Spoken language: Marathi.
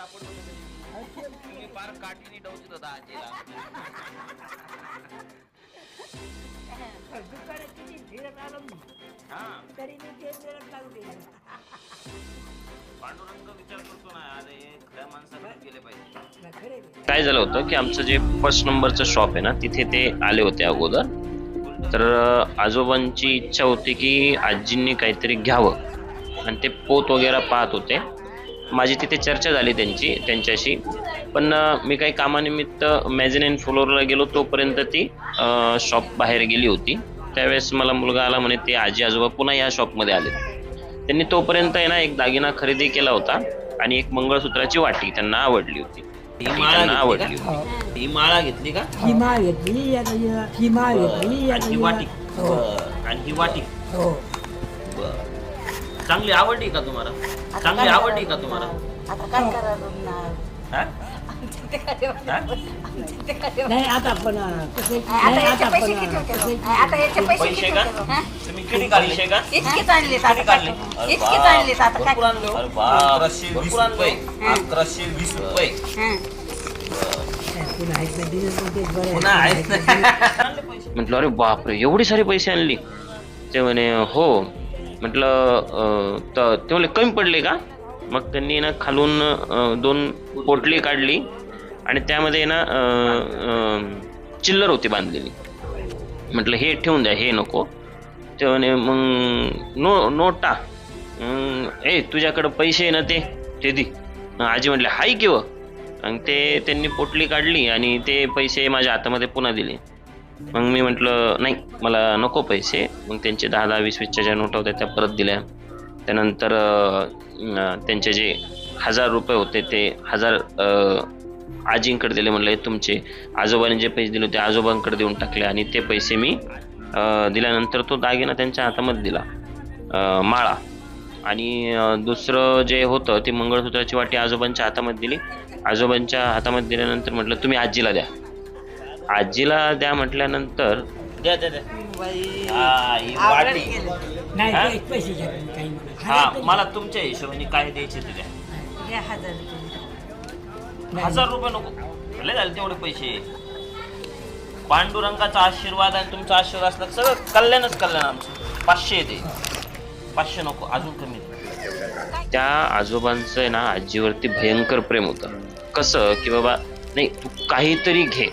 सापडतो तुम्ही फार काठीने डवचित होता आजीला. दुकानात किती फिरत आलो मी हा. तरी मी ते पांडुरंग विचार करतो ना अरे खऱ्या माणसाला गेले पाहिजे. काय झालं होतं की आमचं जे फर्स्ट नंबरचं शॉप आहे ना तिथे ते आले होते अगोदर. तर आजोबांची इच्छा होती की आजींनी काहीतरी घ्यावं. आणि ते पोत वगैरे पाहत होते. माझी तिथे चर्चा झाली त्यांची त्यांच्याशी. पण मी काही कामानिमित्त मॅझिनाईन फ्लोअरला गेलो तोपर्यंत ती शॉप बाहेर गेली होती. त्यावेळेस मला मुलगा आला म्हणे ते आजी आजोबा पुन्हा या शॉपमध्ये आले त्यांनी तोपर्यंत आहे ना एक दागिना खरेदी केला होता आणि एक मंगळसूत्राची वाटी त्यांना आवडली होती. ही त्यांना आवडली? होती. ही. माळा घेतली का? ही माळ घेतली ही आणि ही वाटी. हो. आणि ही वाटी. हो. चांगली आवडली का तुम्हाला चांगली आवडली का तुम्हाला आता काय करावं हा? नाही आता पण कसं आता नाही याचे आता पैसे पण किती होते कसं गं? आता याचे पैसे पैसे किती का होते? हा? तुम्ही किती काढले का इतकेच आणलेत आता किती काढले काय? अरे इतकेच बाप. आणलेत आता काय भरपूर आणले हो. अरे बाप. अकराशे वीस भरपूर आणले. रुपये अकराशे वीस रुपये हं. पुन्हा आहेत ना दिवस बरं आहे. पुन्हा आहेत म्हटलं अरे बापरे एवढी सारी पैसे आणली ते म्हणे हो म्हटलं तर ते म्हणले कमी पडले का? मग त्यांनी ना खालून दोन पोटली काढली आणि त्यामध्ये ना चिल्लर होती बांधलेली. म्हटलं हे ठेवून द्या हे नको. ते म्हणे मग नो नोटा. ए तुझ्याकडं पैसे आहे ना ते ते दी. आजी म्हटले हाय किंवा आणि ते त्यांनी पोटली काढली आणि ते पैसे माझ्या हातामध्ये पुन्हा दिले. मग मी म्हटलं नाही मला नको पैसे. मग त्यांचे दहा दहा वीस वीसच्या ज्या नोटा होत्या त्या परत दिल्या. त्यानंतर त्यांचे जे हजार रुपये होते ते हजार आजींकडे दिले म्हणलं तुमचे आजोबांनी जे पैसे दिले होते आजोबांकडे देऊन टाकले आणि ते पैसे मी दिल्यानंतर तो दागिना त्यांच्या हातामध्ये दिला माळा. आणि दुसरं जे होतं ते मंगळसूत्राची वाटी आजोबांच्या हातामध्ये दिली. आजोबांच्या हातामध्ये दिल्यानंतर म्हटलं तुम्ही आजीला द्या. आजीला द्या म्हटल्यानंतर द्या द्या द्या. हा, ही वाटी नाही हा? ते पैसे काही. हा हजार मला तुमच्या हिशोबाने काय द्यायचे ते द्या. हजार रुपये. नाही. हजार रुपये नको. लय झाले तेवढे पैसे. पांडुरंगाचा आशीर्वाद आणि तुमचा आशीर्वाद असला तर सगळं कल्याणच कल्याण आमचं. पाचशे येते पाचशे नको अजून कमी दे. त्या आजोबांचं आहे ना आजीवरती भयंकर प्रेम होतं. कसं की बाबा नाही तू काहीतरी घे.